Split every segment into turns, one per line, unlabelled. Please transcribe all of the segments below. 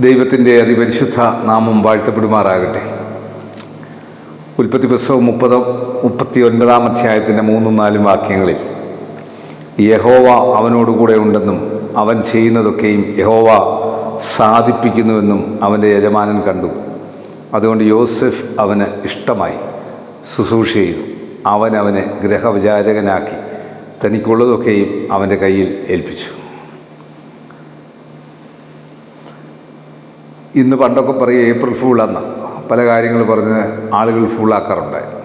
ദൈവത്തിന്റെ അതിപരിശുദ്ധ നാമം വാഴ്ത്തപ്പെടുമാറാകട്ടെ. ഉൽപ്പത്തി പുസ്തകം മുപ്പത് മുപ്പത്തി ഒൻപതാം അധ്യായത്തിന്റെ മൂന്നും നാലും വാക്യങ്ങളിൽ യഹോവ അവനോടുകൂടെ ഉണ്ടെന്നും അവൻ ചെയ്യുന്നതൊക്കെയും യഹോവ സാധിപ്പിക്കുന്നുവെന്നും അവന്റെ യജമാനൻ കണ്ടു. അതുകൊണ്ട് യോസഫ് അവന് ഇഷ്ടമായി ശുശ്രൂഷ ചെയ്തു. അവൻ അവനെ ഗ്രഹവിചാരകനാക്കി തനിക്കുള്ളതൊക്കെയും അവന്റെ കയ്യിൽ ഏൽപ്പിച്ചു. ഇന്ന് പണ്ടൊക്കെ പറയും ഏപ്രിൽ ഫൂളെന്ന്. പല കാര്യങ്ങൾ പറഞ്ഞ് ആളുകൾ ഫൂളാക്കാറുണ്ട്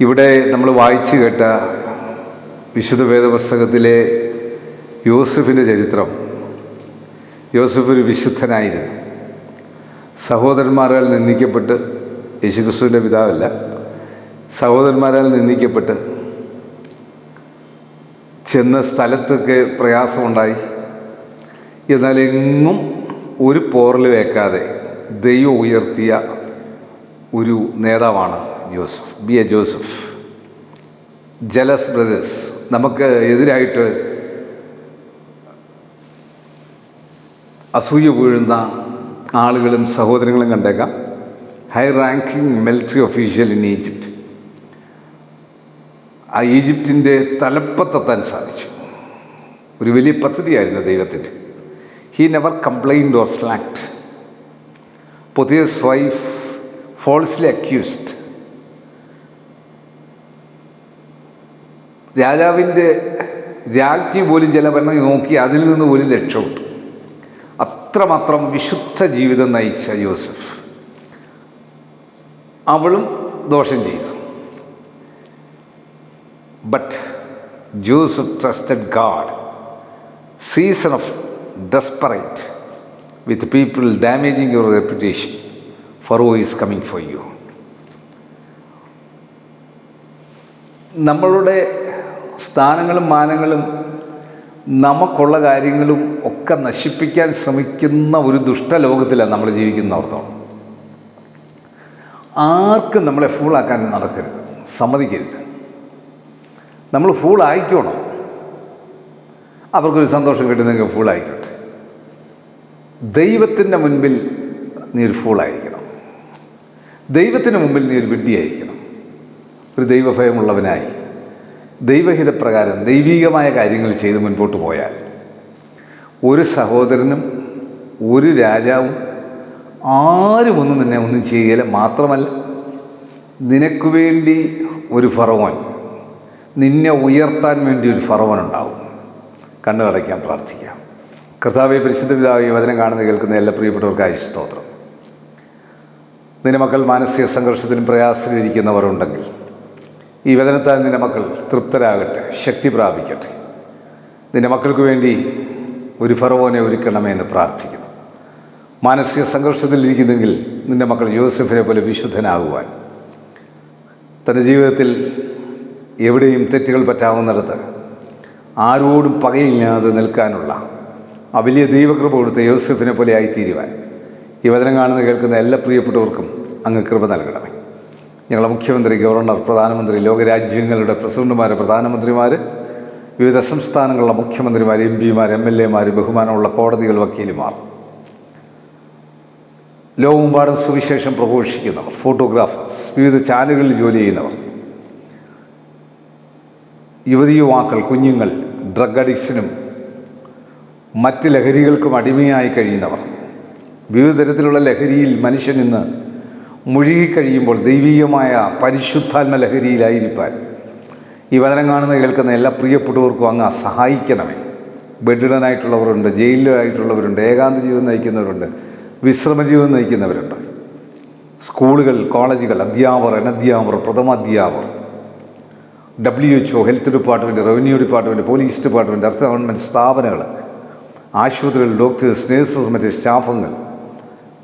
ഇവിടെ നമ്മൾ വായിച്ചു കേട്ട വിശുദ്ധ വേദപുസ്തകത്തിലെ യോസഫിന്റെ ചരിത്രം. യോസഫ് ഒരു വിശുദ്ധനായിരുന്നു. സഹോദരന്മാരാൽ നിന്ദിക്കപ്പെട്ട് യേശുക്രിസ്തുവിന്റെ പിതാവല്ല. സഹോദരന്മാരാൽ നിന്ദിക്കപ്പെട്ട് ചെന്ന സ്ഥലത്തൊക്കെ പ്രയാസമുണ്ടായി. എന്നാൽ എങ്ങും ഒരു പോറൽ വെക്കാതെ ദൈവം ഉയർത്തിയ ഒരു നേതാവാണ് Joseph B. A. Joseph. Jealous brothers നമുക്ക് എതിരായിട്ട് അസൂയ വീഴുന്ന ആളുകളും സഹോദരങ്ങളും കണ്ടേക്കാം. High ranking military official in Egypt ആ ഈജിപ്തിന്റെ തലപ്പത്തെത്താൻ സാധിച്ചു. ഒരു വലിയ പദ്ധതിയായിരുന്നു ദൈവത്തിന്റെ. He never complained or slacked Potiphar's wife falsely accused രാജാവിന്റെ രാജ്ഞി പോലും ചില ഭരണം നോക്കി അതിൽ നിന്ന് പോലും രക്ഷപ്പെട്ടു. അത്രമാത്രം വിശുദ്ധ ജീവിതം നയിച്ച യോസഫ്. അവളും ദോഷം ചെയ്തു. But Joseph trusted God season of desperate with people damaging your reputation. for who is coming for you. നമ്മളുടെ സ്ഥാനങ്ങളും മാനങ്ങളും നമുക്കുള്ള കാര്യങ്ങളും ഒക്കെ നശിപ്പിക്കാൻ ശ്രമിക്കുന്ന ഒരു ദുഷ്ടലോകത്തിലാണ് നമ്മൾ ജീവിക്കുന്നവർത്തോളം ആർക്കും നമ്മളെ ഫൂളാക്കാൻ നടക്കരുത് സമ്മതിക്കരുത് നമ്മൾ ഫൂൾ ആയിക്കോണം അവർക്കൊരു സന്തോഷം കിട്ടുന്നെങ്കിൽ ഫുള്ളായിക്കോട്ടെ ദൈവത്തിന്റെ മുൻപിൽ നീ ഒരു ഫൂളായിരിക്കണം. ദൈവത്തിന് മുമ്പിൽ നീ ഒരു വിഡ്ഢിയായിരിക്കണം. ഒരു ദൈവഭയമുള്ളവനായി. ദൈവഹിതപ്രകാരം ദൈവീകമായ കാര്യങ്ങൾ ചെയ്ത് മുൻപോട്ട് പോയാൽ ഒരു സഹോദരനും ഒരു രാജാവും ആരും ഒന്നും നിന്നെ ഒന്നും ചെയ്യല മാത്രമല്ല. നിനക്ക് വേണ്ടി ഒരു ഫറവോൻ നിന്നെ ഉയർത്താൻ വേണ്ടി ഒരു ഫറവോൻ ഉണ്ടാവും. കണ്ണുകടയ്ക്കാൻ പ്രാർത്ഥിക്കാം. കർത്താവെ പരിശുദ്ധ പിതാവ് വചനം കാണുന്ന കേൾക്കുന്ന എല്ലാ പ്രിയപ്പെട്ടവർക്കായി സ്തോത്രം. നിന്റെ മക്കൾ മാനസിക സംഘർഷത്തിലും പ്രയാസത്തിലിരിക്കുന്നവരുണ്ടെങ്കിൽ ഈ വചനത്താൽ നിന്റെ മക്കൾ തൃപ്തരാകട്ടെ ശക്തി പ്രാപിക്കട്ടെ. നിന്റെ മക്കൾക്ക് വേണ്ടി ഒരു ഫറവോനെ ഒരുക്കണമേ എന്ന് പ്രാർത്ഥിക്കുന്നു. മാനസിക സംഘർഷത്തിലിരിക്കുന്നെങ്കിൽ നിന്റെ മക്കൾ യോസഫിനെ പോലെ വിശുദ്ധനാകുവാൻ. തന്റെ ജീവിതത്തിൽ എവിടെയും തെറ്റുകൾ പറ്റാവുന്നിടത്ത് ആരോടും പകയില്ലാതെ നിൽക്കാനുള്ള ആ വലിയ ദൈവകൃപ കൊടുത്ത യോസഫിനെ പോലെ ആയിത്തീരുവാൻ. ഈ വചനം കാണുന്ന കേൾക്കുന്ന എല്ലാ പ്രിയപ്പെട്ടവർക്കും അങ്ങ് കൃപ നൽകണമേ. ഞങ്ങളെ മുഖ്യമന്ത്രി ഗവർണർ പ്രധാനമന്ത്രി ലോകരാജ്യങ്ങളുടെ പ്രസിഡന്റുമാർ പ്രധാനമന്ത്രിമാർ വിവിധ സംസ്ഥാനങ്ങളിലെ മുഖ്യമന്ത്രിമാർ എം പിമാർ എം എൽ എമാർ ബഹുമാനമുള്ള കോടതികൾ വക്കീലുമാർ. ലോകമെമ്പാടും സുവിശേഷം പ്രഘോഷിക്കുന്നവർ ഫോട്ടോഗ്രാഫേഴ്സ് വിവിധ ചാനലുകളിൽ ജോലി ചെയ്യുന്നവർ. യുവതി യുവാക്കൾ കുഞ്ഞുങ്ങൾ ഡ്രഗ് അഡിക്ഷനും മറ്റ് ലഹരികൾക്കും അടിമയായി കഴിയുന്നവർ. വിവിധ തരത്തിലുള്ള ലഹരിയിൽ മനുഷ്യൻ ഇന്ന് മുഴുകിക്കഴിയുമ്പോൾ ദൈവീകമായ പരിശുദ്ധാത്മ ലഹരിയിലായിരിക്കാൻ. ഈ വചനം കാണുന്ന കേൾക്കുന്ന എല്ലാ പ്രിയപ്പെട്ടവർക്കും അങ്ങ് സഹായിക്കണമേ. ബെഡിഡനായിട്ടുള്ളവരുണ്ട് ജയിലിലായിട്ടുള്ളവരുണ്ട് ഏകാന്ത ജീവിതം നയിക്കുന്നവരുണ്ട് വിശ്രമ ജീവിതം നയിക്കുന്നവരുണ്ട്. സ്കൂളുകൾ കോളേജുകൾ അധ്യാപകർ അനധ്യാപകർ പ്രഥമാധ്യാപകർ W H O health department revenue department police department അർത്ഥ ഗവൺമെന്റ് സ്ഥാപനങ്ങൾ ആശുപത്രികൾ ഡോക്ടേഴ്സ് നേഴ്സസ് മറ്റ് സ്റ്റാഫുകൾ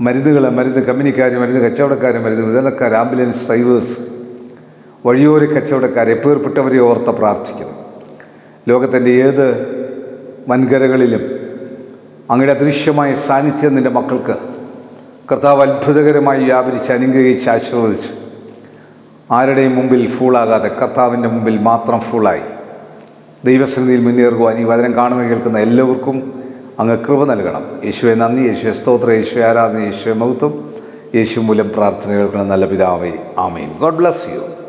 മരുന്നുകൾ മരുന്ന് കമ്പനിക്കാർ മരുന്ന് കച്ചവടക്കാർ മരുന്ന് വിതരണക്കാർ ആംബുലൻസ് ഡ്രൈവേഴ്സ് വഴിയോര കച്ചവടക്കാർ എപ്പേർപ്പെട്ടവരെ ഓർത്ത് പ്രാർത്ഥിക്കുന്നു. ലോകത്തിന്റെ ഏത് വൻകരകളിലും അങ്ങയുടെ അദൃശ്യമായ സാന്നിധ്യം നിന്റെ മക്കൾക്ക് കർത്താവ് അത്ഭുതകരമായി വ്യാപരിച്ച് അനുഗ്രഹിച്ച് ആശീർവദിച്ച് ആരുടെയും മുമ്പിൽ ഫൂളാകാതെ കർത്താവിന്റെ മുമ്പിൽ മാത്രം ഫൂളായി ദൈവസന്നിധിയിൽ മുന്നേറുവാൻ ഈ വചനം കാണുന്ന കേൾക്കുന്ന എല്ലാവർക്കും അങ്ങ് കൃപ നൽകണം. യേശുവെ നന്ദി. യേശുവെ സ്തോത്ര. യേശുവെ ആരാധന. യേശുവെ മഹത്വം. യേശു മൂലം പ്രാർത്ഥന കേൾക്കണം. നല്ല പിതാവേ. ആമേൻ. God bless you.